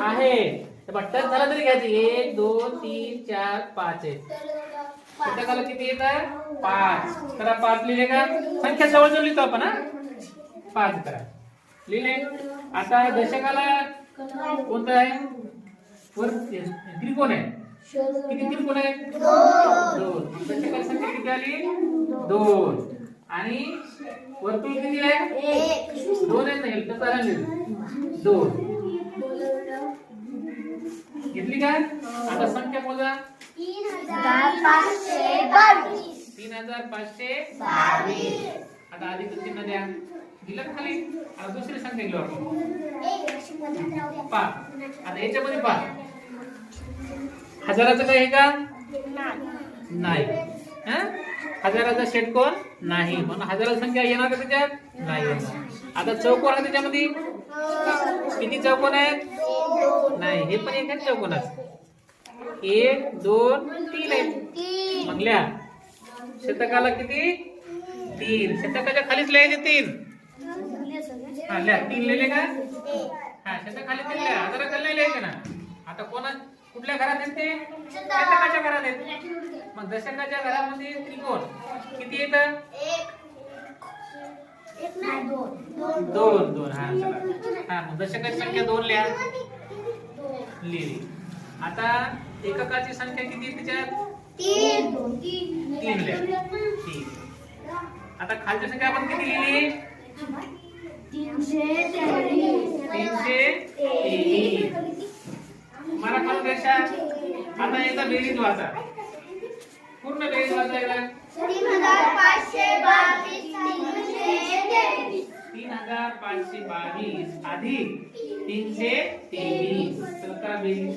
आहे. तर टच झाला तरी घ्यायची. एक दोन तीन चार पाच आहे. शतकाला किती आहे? पाच. करा पाच लिहिले का? संख्या जवळ जवळ लिहितो आपण हा? पाच करा. लिहिले? आता दशकाला कोणतं आहे? वर त्रिकोण आहे. किती त्रिकोण आहे? दोन. दशकाला संख्या किती आली? दोन. आणि वर्तुळ किती आहे? दोन आहेत नाही तर चालेल दोन. घेतली का? आता संख्या मोजा. तीन हजार पाचशे आता आधी चिन्ह द्या. दिलं खाली? आता दुसरी संख्या घेऊ आपण. पाच. आता याच्यामध्ये पाच. हजाराचं काय आहे का? नाही? हजाराचा षटकोन नाही. म्हणून हजाराची संख्या येणार का त्याच्यात? नाही येणार. आता चौकोन आहे त्याच्यामध्ये? किती चौकोन आहेत? नाही. हे पण एक चौकोनाच एक दोन तीन आहेत. म्हणल्या शतकाला किती? तीन. शतकाच्या खालीच लिहायचे तीन. हा लिहा तीन लिहिले का? हा शतकाली तीन लिहा हजारा लिहायचे ना. आता कोणा कुठल्या घरात येते शतकाच्या घरात येते मग दशकाच्या घरामध्ये त्रिकोण किती येत? दोन दोन. हा चला. हा मग दशकाची संख्या दोन लिहा. लिहिली आता एककाची संख्या किती त्याच्यात? तीन लिहा. तीन आता खालची संख्या आपण किती लिहिली? तीनशे तेवीस मला पण रेषा आता एकदा बेरीज वाचा. पूर्ण बेरीज वाचा एकदा तीन हजार पाचशे बावीस. अधिक तीनशे तेवीस. तर करा बेरीज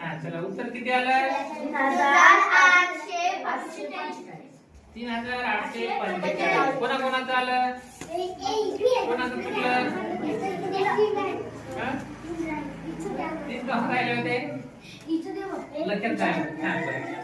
हा चला उत्तर किती आलं तीन हजार आठशे पंचेचाळीस. कोणा कोणाचं आलं? कोणाचं चुकलं? होते? लक्षात काय हा